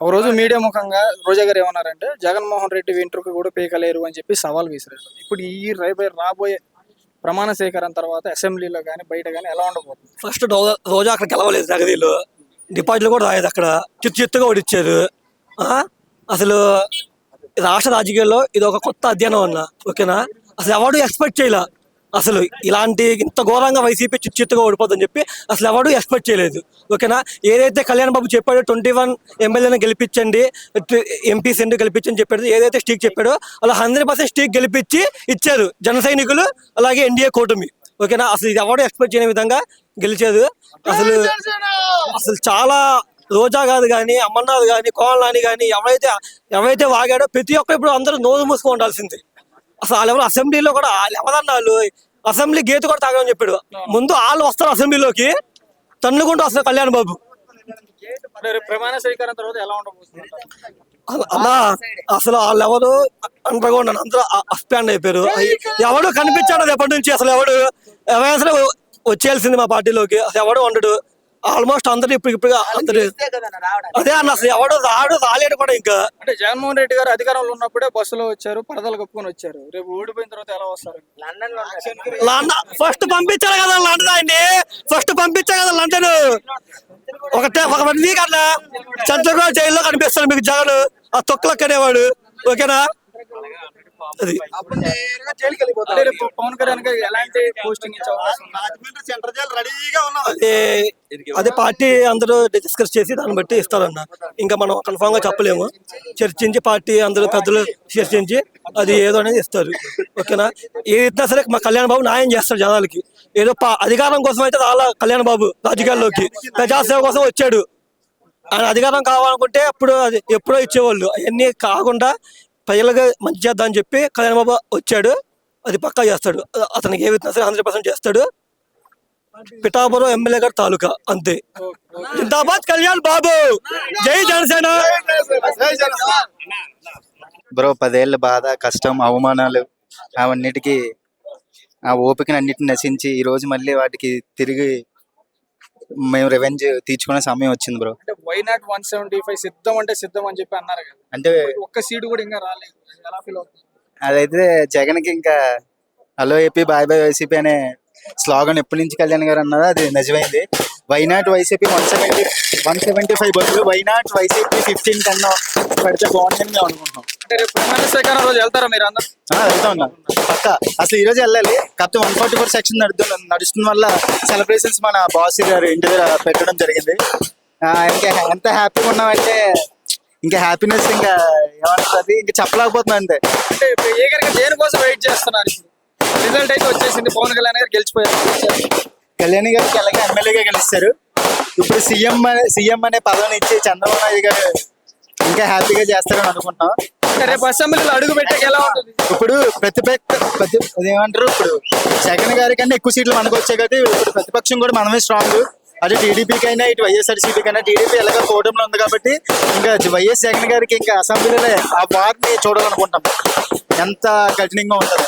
ఒక రోజు మీడియా ముఖంగా రోజా గారు ఏమన్నారంటే జగన్మోహన్ రెడ్డి వెంట్రుకు కూడా పీకలేరు అని చెప్పి సవాల్ విసిరారు. ఇప్పుడు ఈ రేపే రాబోయే ప్రమాణ స్వీకారం తర్వాత అసెంబ్లీలో కానీ బయట కానీ ఎలా ఉండబోతుంది? ఫస్ట్ రోజా అక్కడ గెలవలేదు జగదీలు. డిపాజిట్లు కూడా రాయదు అక్కడ. చిత్తు చిత్తుగా ఓడిచ్చారు. ఆ? అసలు రాష్ట్ర రాజకీయాల్లో ఇది ఒక కొత్త అధ్యయనం అన్న. ఓకేనా? అసలు ఎవడు ఎక్స్పెక్ట్ చేయలే? అసలు ఇలాంటి ఇంత ఘోరంగా వైసీపీ చిత్తు చిత్తుగా చెప్పి అసలు ఎవడు ఎక్స్పెక్ట్ చేయలేదు. ఓకేనా? ఏదైతే కళ్యాణ్ బాబు చెప్పాడో ట్వంటీ వన్ ఎమ్మెల్యేని గెలిపించండి ఎంపీ సెంట్ గెలిపించని చెప్పాడు ఏదైతే స్టీక్ చెప్పాడో అలా హండ్రెడ్ పర్సెంట్ స్టీక్ గెలిపించి ఇచ్చారు జన సైనికులు అలాగే ఎన్డీఏ కూటమి. ఓకేనా? అసలు ఇది ఎవడు ఎక్స్పెక్ట్ చేయని విధంగా గెలిచేది అసలు అసలు చాలా రోజా కాదు కానీ అమర్నాథ్ కానీ కోమలాని కానీ ఎవరైతే ఎవరైతే వాగాడో ప్రతి ఒక్కరు ఇప్పుడు అందరూ నోరు మూసుకొని ఉండాల్సింది. అసలు వాళ్ళు ఎవరు అసెంబ్లీలో కూడా వాళ్ళు ఎవరన్నా వాళ్ళు అసెంబ్లీ గీత కూడా తాగమని చెప్పాడు. ముందు వాళ్ళు వస్తారు అసెంబ్లీలోకి. తన్నుకుంటూ వస్తారు కళ్యాణ్ బాబు. అంటే రేపు ప్రమాణ స్వీకారం తర్వాత ఎలా ఉండబోతుంది? అలా- అసలు వాళ్ళు ఎవరు అండగా ఉన్నాను అందరూ అస్పాండ్ అయిపోయారు. ఎవడు కనిపించాడు రేపటి నుంచి అసలు ఎవడు? ఎవరైనా అసలు వచ్చేయాల్సింది మా పార్టీలోకి. అసలు ఎవడు ఉండడు. ఆల్మోస్ట్ అందరు ఇప్పుడు ఇప్పుడు అందరు అదే అన్న అసలు ఎవడు రాడు రాలేడు కూడా ఇంకా. అంటే జగన్మోహన్ రెడ్డి గారు అధికారంలో ఉన్నప్పుడే బస్సులో వచ్చారు పరదలు కప్పుకొని వచ్చారు. రేపు ఓడిపోయిన తర్వాత ఎలా వస్తారు? లండన్ ఫస్ట్ పంపించారు కదా లండన్ అండి ఫస్ట్ పంపించారు కదా లండన్. ఒకటే ఒక వన్ వీక్ అట్లా. చంద్రబాబు జైల్లో కనిపిస్తాడు మీకు జగన్. ఆ తొక్కలు కనేవాడు ఓకేనా? పవన్ కళ్యాణ్ గారు ఎలాంటి పోస్టింగ్ ఇచ్చే అవకాశం ఉంది? అదే పార్టీ అందరూ డిస్కస్ చేసి దాన్ని బట్టి ఇస్తారన్న. ఇంకా మనం కన్ఫామ్గా చెప్పలేము. చర్చించి పార్టీ అందరూ పెద్దలు చర్చించి అది ఏదో అనేది ఇస్తారు. ఓకేనా? ఏదైనా సరే మా కళ్యాణ్ బాబు న్యాయం చేస్తాడు జనాలకి. ఏదో అధికారం కోసం అయితే రాలా కళ్యాణ్ బాబు రాజకీయాల్లోకి. ప్రజాసేవ కోసం వచ్చాడు. ఆయన అధికారం కావాలనుకుంటే అప్పుడు అది ఎప్పుడో ఇచ్చేవాళ్ళు. అవన్నీ కాకుండా ప్రజలుగా మంచి చేద్దాం అని చెప్పి కళ్యాణ్ బాబు వచ్చాడు. అది పక్కా చేస్తాడు. అతనికి ఏ విధంగా సరే హండ్రెడ్ పర్సెంట్ చేస్తాడు. పిఠాపురం ఎమ్మెల్యే గారు తాలూకా అంతే. జిందాబాద్ కళ్యాణ్ బాబు! జై జనసేన! బ్రో పదేళ్ళ బాధ కష్టం అవమానాలు అవన్నిటికీ ఆ ఓపికను అన్నిటిని నశించి ఈ రోజు మళ్ళీ వాటికి తిరిగి మేము రెవెంజ్ తీర్చుకునే సమయం వచ్చింది బ్రో అంటే why not one seventy five సిద్ధం అంటే సిద్ధం అని చెప్పి అన్నారు కదా. అంటే ఒక్క సీటు కూడా ఇంకా రాలేదు. ఎలా ఫీల్ అవుతుంది? అదైతే జగన్కి ఇంకా hello AP bye bye YCP అనే స్లోగన్ ఎప్పటి నుంచి కళ్యాణ్ గారు అన్నారో అది నిజమైంది. Why not YCP one seventy one seventy five బదులు వైనాట్ వైసీపీ ఫిఫ్టీన్ కన్నా పెడితే బాగుంటుందని మేము అనుకుంటున్నాం. అంటే రేపు ప్రమాణ స్వీకారం రోజు వెళ్తారా మీరు అందరు? వెళ్తా ఉన్నా. పక్క. అసలు ఈ రోజు వెళ్ళాలి. కాకపోతే వన్ ఫార్టీ ఫోర్ సెక్షన్ నడుస్తుంది నడుస్తున్న వల్ల సెలబ్రేషన్స్ మన బాస్ గారు ఇంటి దగ్గర పెట్టడం జరిగింది. ఇంకా ఎంత హ్యాపీగా ఉన్నామంటే ఇంకా హ్యాపీనెస్ ఇంకా ఏమంటారు ఇంకా చెప్పలేకపోతున్నాం అంతే. అంటే ఏ గారికి దేనికోసం వెయిట్ చేస్తున్నారు రిజల్ట్ అయితే వచ్చేసింది. పవన్ కళ్యాణ్ గారు గెలిచిపోయారు. కళ్యాణి గారికి అలాగే ఎమ్మెల్యేగా గెలుస్తారు. ఇప్పుడు సీఎం సీఎం అనే పదవిని ఇచ్చి చంద్రబాబు నాయుడు గారు ఇంకా హ్యాపీగా చేస్తారని అనుకుంటున్నాం. అంటే రేపు అసెంబ్లీలో అడుగు పెట్టాక ఎలా ఉంటుంది? ఇప్పుడు ప్రతిపక్ష ప్రతి అదేమంటారు ఇప్పుడు జగన్ గారి కన్నా ఎక్కువ సీట్లు మనకు వచ్చాయి కాబట్టి ఇప్పుడు ప్రతిపక్షం కూడా మనమే స్ట్రాంగ్ అటు టీడీపీకి అయినా ఇటు వైఎస్ఆర్సీపీ కైనా టీడీపీ ఎలాగో కూటమిలో ఉంది కాబట్టి ఇంకా వైఎస్ జగన్ గారికి ఇంకా అసెంబ్లీలో ఆ వార్ని చూడాలనుకుంటాం ఎంత కఠినంగా ఉంటుంది.